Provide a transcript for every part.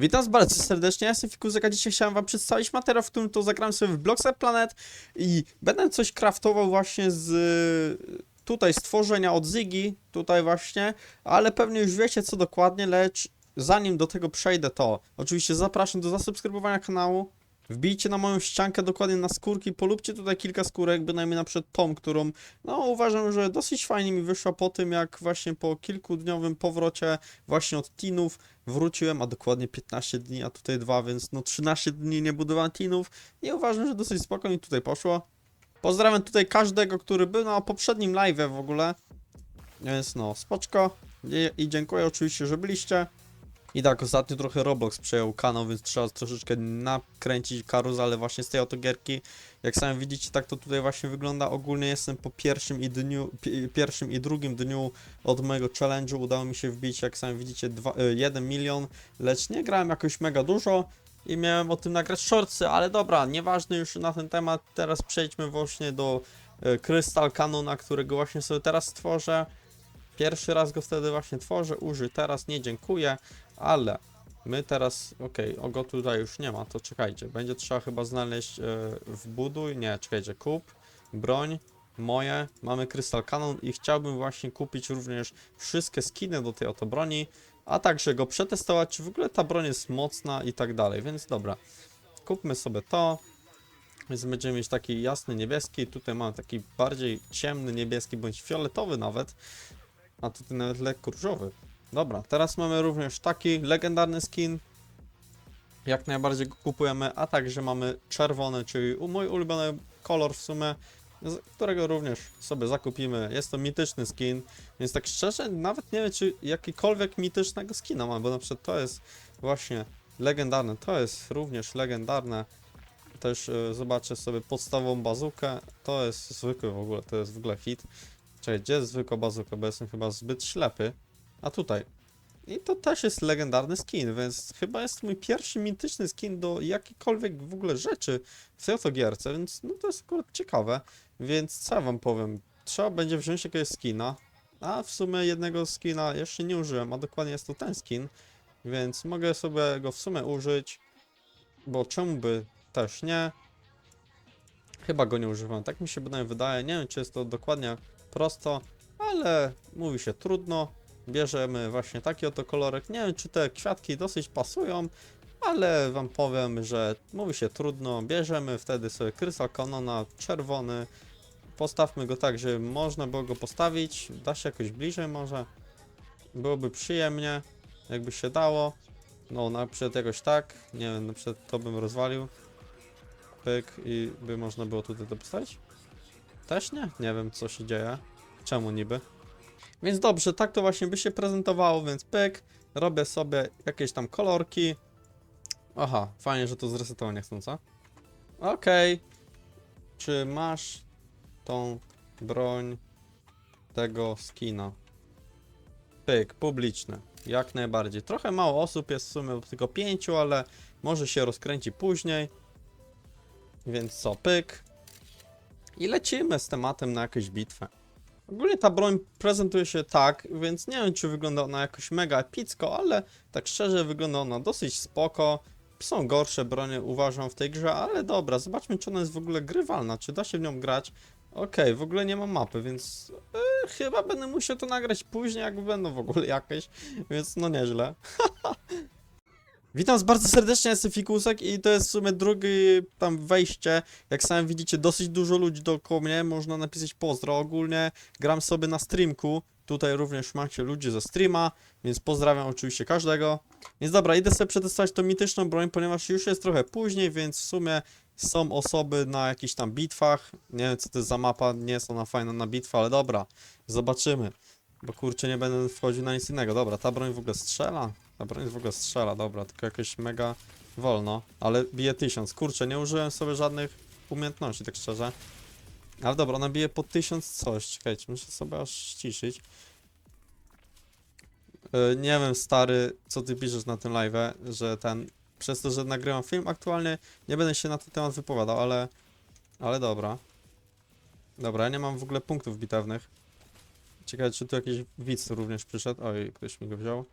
Witam bardzo serdecznie, ja jestem Fikusek, a dzisiaj chciałem wam przedstawić materiał, w którym to zagram sobie w Blockset Planet i będę coś craftował właśnie z tutaj stworzenia od Ziggy, tutaj właśnie, ale pewnie już wiecie co dokładnie, lecz zanim do tego przejdę to, oczywiście zapraszam do zasubskrybowania kanału, wbijcie na moją ściankę dokładnie na skórki, polubcie tutaj kilka skórek, bynajmniej na przykład tą, którą no uważam, że dosyć fajnie mi wyszła po tym, jak właśnie po kilkudniowym powrocie właśnie od Tinów wróciłem, a dokładnie 15 dni, a tutaj dwa, więc no 13 dni nie budowałem Tinów i uważam, że dosyć spokojnie tutaj poszło. Pozdrawiam tutaj każdego, który był na poprzednim live'ie w ogóle, więc no spoczko i dziękuję oczywiście, że byliście. I tak, ostatnio trochę Roblox przejął kanał, więc trzeba troszeczkę nakręcić karuzale właśnie z tej oto gierki. Jak sami widzicie, tak to tutaj właśnie wygląda. Ogólnie jestem po pierwszym i dniu, pi- pierwszym i drugim dniu od mojego challenge'u. Udało mi się wbić, jak sami widzicie, 1 milion, lecz nie grałem jakoś mega dużo i miałem o tym nagrać shortsy, ale dobra, nieważne już na ten temat. Teraz przejdźmy właśnie do e, Crystal Canona, którego właśnie sobie teraz stworzę. Pierwszy raz go wtedy właśnie tworzę, użyj teraz, nie dziękuję, ale my teraz, okej, okay, go tutaj już nie ma, to czekajcie, będzie trzeba chyba znaleźć e, wbuduj, nie, czekajcie, kup, broń, moje, mamy Crystal Cannon i chciałbym właśnie kupić również wszystkie skiny do tej oto broni, a także go przetestować, czy w ogóle ta broń jest mocna i tak dalej, więc dobra, kupmy sobie to, więc będziemy mieć taki jasny niebieski, tutaj mamy taki bardziej ciemny niebieski, bądź fioletowy nawet, a tutaj nawet lekko różowy. Dobra, teraz mamy również taki legendarny skin. Jak najbardziej go kupujemy, a także mamy czerwony, czyli mój ulubiony kolor w sumie, którego również sobie zakupimy. Jest to mityczny skin, więc tak szczerze nawet nie wiem, czy jakikolwiek mitycznego skina mam, bo na przykład to jest właśnie legendarne, to jest również legendarne. Też y, zobaczę sobie podstawową bazukę, to jest zwykły w ogóle, to jest w ogóle hit. Czekaj, gdzie jest zwykła bazuka, bo jestem chyba zbyt ślepy. A tutaj. I to też jest legendarny skin, więc chyba jest mój pierwszy mityczny skin do jakiejkolwiek w ogóle rzeczy w tej oto gierce, więc no to jest akurat ciekawe. Więc co ja wam powiem, trzeba będzie wziąć jakiegoś skina, a w sumie jednego skina jeszcze nie użyłem, a dokładnie jest to ten skin, więc mogę sobie go w sumie użyć, bo czemu by też nie. Chyba go nie używam, tak mi się wydaje, nie wiem czy jest to dokładnie prosto, ale mówi się trudno. Bierzemy właśnie taki oto kolorek. Nie wiem, czy te kwiatki dosyć pasują, ale wam powiem, że mówi się trudno. Bierzemy wtedy sobie Crystal Canona czerwony. Postawmy go tak, że można było go postawić. Da się jakoś bliżej może. Byłoby przyjemnie, jakby się dało. No, na przykład jakoś tak. Nie wiem, na przykład to bym rozwalił. Pyk i by można było tutaj to postawić. Też nie? Nie wiem, co się dzieje. Czemu niby? Więc dobrze, tak to właśnie by się prezentowało, więc pyk. Robię sobie jakieś tam kolorki. Aha, fajnie, że to zresetował niechcąco. Okej. Czy masz tą broń tego skina? Pyk, publiczne. Jak najbardziej. Trochę mało osób jest w sumie, tylko pięciu, ale może się rozkręci później. Więc co, pyk. I lecimy z tematem na jakąś bitwę. Ogólnie ta broń prezentuje się tak, więc nie wiem czy wygląda ona jakoś mega epicko, ale tak szczerze wygląda ona dosyć spoko. Są gorsze bronie uważam w tej grze, ale dobra, zobaczmy czy ona jest w ogóle grywalna, czy da się w nią grać. Okej, w ogóle nie ma mapy, więc e, chyba będę musiał to nagrać później, jak będą w ogóle jakieś, więc no nieźle. Witam was bardzo serdecznie, jestem Fikusek i to jest w sumie drugie tam wejście. Jak sami widzicie, dosyć dużo ludzi dookoła mnie, można napisać pozdro. Ogólnie gram sobie na streamku, tutaj również macie ludzi ze streama, więc pozdrawiam oczywiście każdego. Więc dobra, idę sobie przetestować tą mityczną broń, ponieważ już jest trochę później, więc w sumie są osoby na jakichś tam bitwach. Nie wiem co to jest za mapa, nie jest ona fajna na bitwę, ale dobra, zobaczymy. Bo kurczę, nie będę wchodził na nic innego. Dobra, ta broń w ogóle strzela. Ta broń w ogóle strzela, dobra, tylko jakoś mega wolno. Ale bije 1000. Kurczę, nie użyłem sobie żadnych umiejętności, tak szczerze. Ale dobra, ona bije po 1000 coś. Czekajcie, muszę sobie aż ściszyć. Yy, nie wiem, stary, co ty piszesz na tym live, że ten... Przez to, że nagrywam film aktualnie, nie będę się na ten temat wypowiadał, ale... Ale dobra. Dobra, ja nie mam w ogóle punktów bitewnych. Ciekawe, czy tu jakiś widz również przyszedł. Oj, ktoś mi go wziął.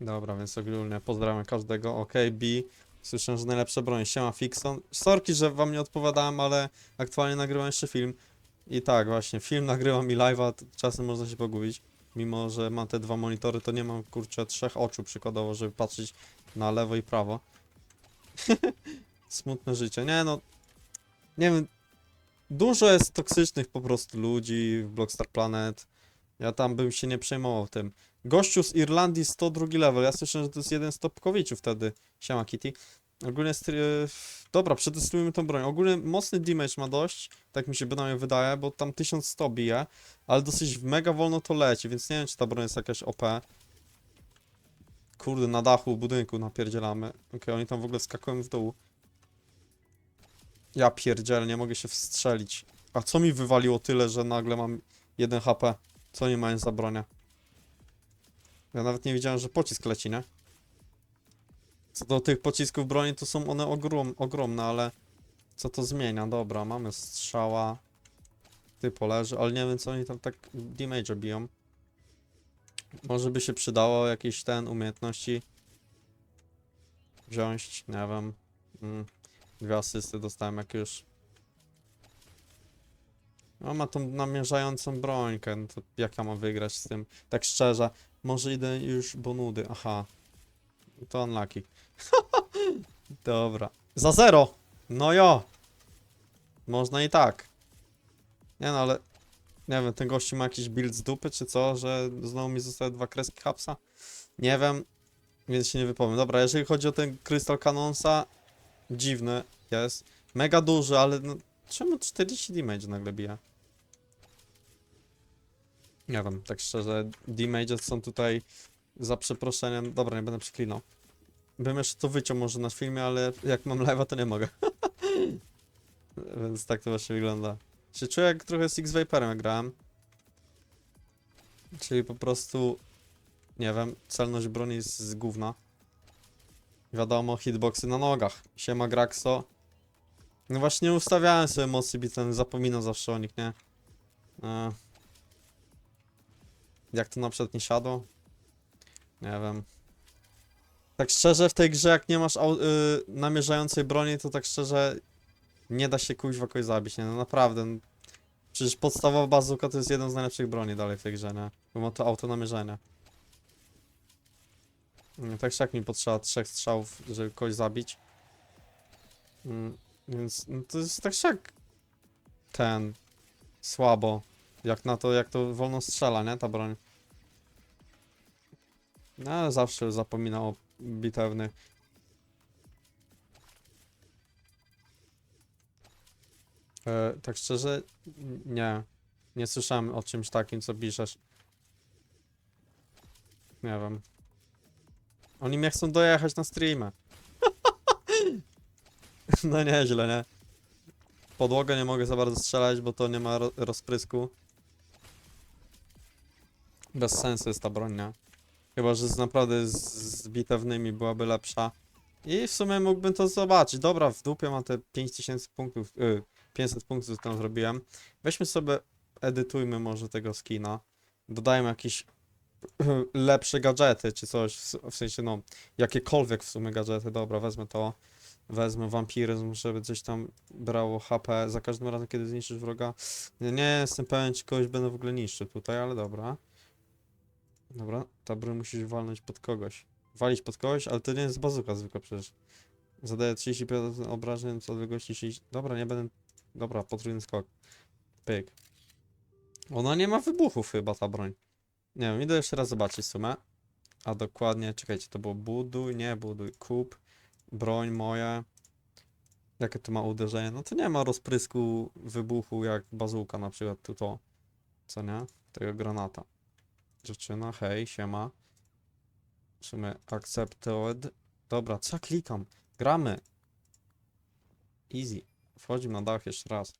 Dobra, więc ogólnie pozdrawiam każdego. Ok, B. Słyszę, że najlepsza broń. Siema Fixon. Sorki, że wam nie odpowiadałem, ale aktualnie nagrywam jeszcze film. I tak, właśnie, film nagrywam i live'a, czasem można się pogubić. Mimo, że mam te dwa monitory, to nie mam, kurczę, trzech oczu przykładowo, żeby patrzeć na lewo i prawo. Smutne życie. Nie no, nie wiem, dużo jest toksycznych po prostu ludzi w Blockstar Planet. Ja tam bym się nie przejmował tym. Gościu z Irlandii 102 level. Ja słyszę, że to jest jeden z topkowiczów wtedy. Siema Kitty. Ogólnie. Dobra, przetestujmy tą broń. Ogólnie mocny damage ma dość, tak mi się bynajmniej wydaje, bo tam 1100 bije, ale dosyć mega wolno to leci, więc nie wiem, czy ta broń jest jakaś OP. Kurde, na dachu budynku napierdzielamy. Okej, oni tam w ogóle skakują w dół. Ja pierdzielę, nie mogę się wstrzelić. A co mi wywaliło tyle, że nagle mam 1 HP? Co nie mają za bronię? Ja nawet nie wiedziałem, że pocisk leci, nie? Co do tych pocisków broni, to są one ogrom, ogromne, ale co to zmienia? Dobra, mamy strzała. Ty poleży, ale nie wiem, co oni tam tak damage biją. Może by się przydało jakieś ten umiejętności wziąć, nie wiem. Mm, dwie asysty dostałem jak już. No ma tą namierzającą brońkę, no to jak ja mam wygrać z tym? Tak szczerze, może idę już bonudy, aha. To unlucky. Dobra. Za zero! No jo! Można i tak. Nie no, ale... Nie wiem, ten gościu ma jakiś build z dupy, czy co, że znowu mi zostały dwa kreski hapsa? Nie wiem, więc się nie wypowiem. Dobra, jeżeli chodzi o ten Crystal Cannonsa, dziwny jest. Mega duży, ale no, czemu 40 damage nagle bije? Nie wiem, tak szczerze, damage są tutaj za przeproszeniem. Dobra, nie będę przeklinał. Bym jeszcze to wyciął może na filmie, ale jak mam live'a, to nie mogę. Więc tak to właśnie wygląda. Się czuję jak trochę z X-Vaporem jak grałem. Czyli po prostu, nie wiem, celność broni jest z gówna. Wiadomo, hitboxy na nogach. Siema Graxo. No właśnie nie ustawiałem sobie mocy biten, zapominam zawsze o nich, nie? E... Jak to na przykład nie siadło? Nie wiem. Tak szczerze, w tej grze jak nie masz au- y, namierzającej broni, to tak szczerze nie da się kuźwa kogoś zabić, nie? No naprawdę. no. Przecież podstawowa bazuka to jest jeden z najlepszych broni dalej w tej grze, nie? Bo ma to auto namierzenia. Mm, Tak jak mi potrzeba trzech strzałów, żeby kogoś zabić. Mm, Więc no to jest tak jak ten słabo. Jak na to, jak to wolno strzela, nie? Ta broń. No, ale zawsze zapominał o bitewny. E, tak szczerze, nie. Nie słyszałem o czymś takim, co piszesz. Nie wiem. Oni mnie chcą dojechać na streamę. no nieźle, nie? Podłogę nie mogę za bardzo strzelać, bo to nie ma ro rozprysku. Bez sensu jest ta broń, nie? Chyba, że z naprawdę z, bitewnymi byłaby lepsza. I w sumie mógłbym to zobaczyć. Dobra, w dupie mam te 5000 punktów, y, 500 punktów, tam zrobiłem. Weźmy sobie, edytujmy może tego skina. Dodajmy jakieś lepsze gadżety, czy coś, w sensie, no, jakiekolwiek w sumie gadżety. Dobra, wezmę to. Wezmę wampiryzm, żeby coś tam brało HP za każdym razem, kiedy zniszczysz wroga. Nie, nie jestem pewien, czy kogoś będę w ogóle niszczył tutaj, ale dobra. Dobra, ta broń musisz walnąć pod kogoś. Walić pod kogoś, ale to nie jest bazuka zwykła przecież. Zadaje 35 obrażeń z odległości 30. Dobra, nie będę... Dobra, potrójny skok. Pyk. Ona nie ma wybuchów chyba, ta broń. Nie wiem, idę jeszcze raz zobaczyć w sumie. A dokładnie, czekajcie, to było buduj, nie buduj, kup. Broń moja. Jakie to ma uderzenie? No to nie ma rozprysku wybuchu jak bazuka na przykład tu to. Co nie? Tego granata. Dziewczyna, hej, siema. W sumie accepted. Dobra, co klikam? Gramy. Easy. Wchodzimy na dach jeszcze raz.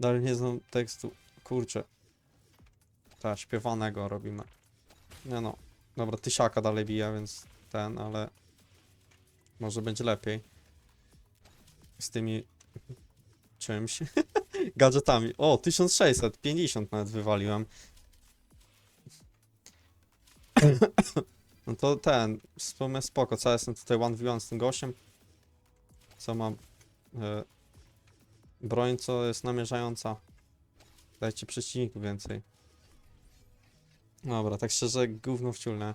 Dalej nie znam tekstu. Kurczę. Tak, śpiewanego robimy. Nie no. Dobra, tysiaka dalej bije, więc ten, ale... Może będzie lepiej. Z tymi... Czymś. Gadżetami. O, 1650 nawet wywaliłem. No to ten, w sumie spoko, co ja jestem tutaj 1v1 z tym gościem. Co mam? E, broń, co jest namierzająca. Dajcie przeciwników więcej. Dobra, tak szczerze, gówno wciulne.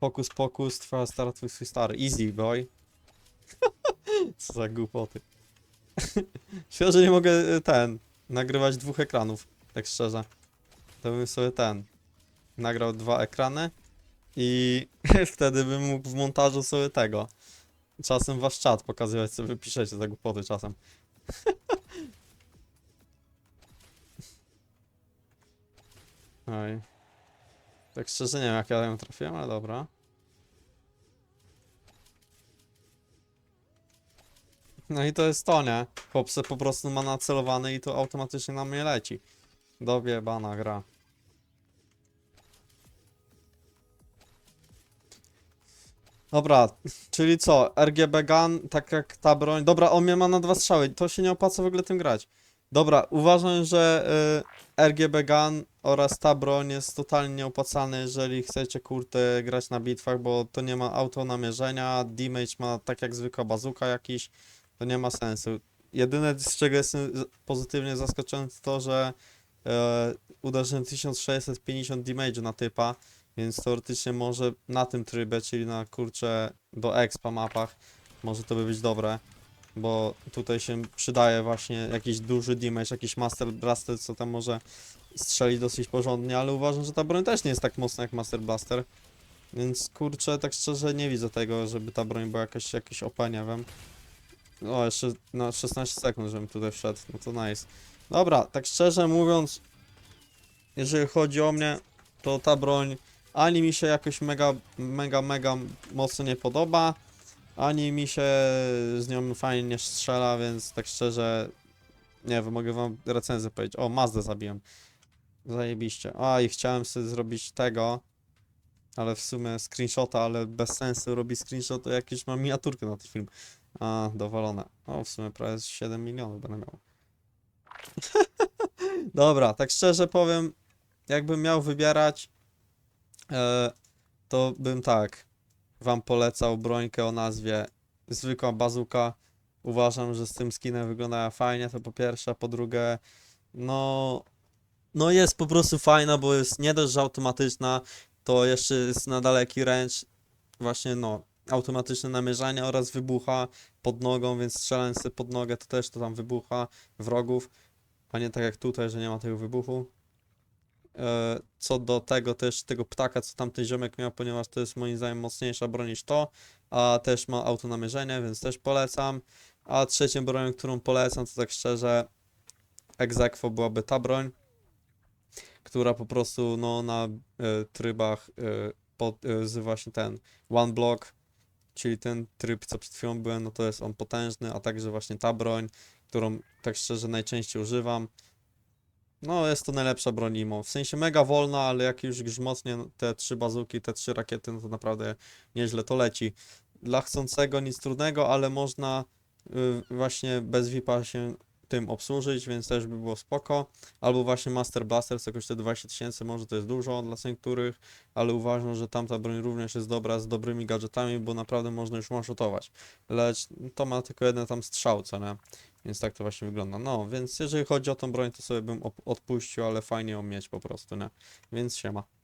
Pokus, pokus, twoja stara, twój swój stary. Easy, boy. Co za głupoty. Szkoda, że nie mogę e, ten, nagrywać dwóch ekranów, tak szczerze. To bym sobie ten, nagrał dwa ekrany i wtedy bym mógł w montażu sobie tego. Czasem wasz czat pokazywać, co wy piszecie za głupoty czasem. Oj. Tak szczerze nie wiem jak ja ją trafiłem, ale dobra. No i to jest to, nie? Chłopce po prostu ma nacelowany i to automatycznie na mnie leci. Dobiebana gra. Dobra, czyli co? RGB Gun, tak jak ta broń. Dobra, on mnie ma na dwa strzały, to się nie opłaca w ogóle tym grać. Dobra, uważam, że y, RGB Gun oraz ta broń jest totalnie nieopłacalny, jeżeli chcecie kurde grać na bitwach, bo to nie ma auto namierzenia, damage ma tak jak zwykła bazuka jakiś, to nie ma sensu. Jedyne z czego jestem pozytywnie zaskoczony to to, że e, uderzyłem 1650 damage na typa, więc teoretycznie może na tym trybie, czyli na kurcze do expa mapach, może to by być dobre, bo tutaj się przydaje właśnie jakiś duży damage, jakiś Master Blaster, co tam może strzelić dosyć porządnie, ale uważam, że ta broń też nie jest tak mocna jak Master Blaster, więc kurczę, tak szczerze nie widzę tego, żeby ta broń była jakaś, jakiś OP, nie wiem. O, jeszcze na 16 sekund, żebym tutaj wszedł, no to nice. Dobra, tak szczerze mówiąc, jeżeli chodzi o mnie, to ta broń ani mi się jakoś mega, mega, mega mocno nie podoba, ani mi się z nią fajnie nie strzela, więc tak szczerze, nie wiem, mogę wam recenzję powiedzieć. O, Mazdę zabiłem. Zajebiście. A, i chciałem sobie zrobić tego, ale w sumie screenshota, ale bez sensu robi screenshot, to jakieś mam miniaturkę na ten film. A, dowalone. O, w sumie prawie z 7 milionów będę miał. Dobra, tak szczerze powiem, jakbym miał wybierać, to bym tak wam polecał brońkę o nazwie zwykła bazuka. Uważam, że z tym skinem wyglądała fajnie, to po pierwsze, po drugie, no, no jest po prostu fajna, bo jest nie dość, że automatyczna, to jeszcze jest na daleki range, właśnie no, automatyczne namierzanie oraz wybucha pod nogą, więc strzelając pod nogę, to też to tam wybucha wrogów, a nie tak jak tutaj, że nie ma tego wybuchu. E, Co do tego też, tego ptaka, co tamten ziomek miał, ponieważ to jest moim zdaniem mocniejsza broń niż to, a też ma autonamierzenie, więc też polecam. A trzecią bronią, którą polecam, to tak szczerze, egzekwo byłaby ta broń, która po prostu no, na e, trybach e, pod, z właśnie ten one block, czyli ten tryb, co przed chwilą byłem, no to jest on potężny, a także właśnie ta broń, którą tak szczerze najczęściej używam. No, jest to najlepsza broń IMO. W sensie mega wolna, ale jak już grzmotnie te trzy bazuki, te trzy rakiety, no to naprawdę nieźle to leci. Dla chcącego nic trudnego, ale można y, właśnie bez VIP-a się tym obsłużyć, więc też by było spoko. Albo właśnie Master Blaster, co kosztuje 20 tysięcy, może to jest dużo dla niektórych, ale uważam, że tamta broń również jest dobra z dobrymi gadżetami, bo naprawdę można już one-shotować. Lecz to ma tylko jeden tam strzał, co nie? Więc tak to właśnie wygląda. No, więc jeżeli chodzi o tą broń, to sobie bym odpuścił, ale fajnie ją mieć po prostu, nie? Więc siema.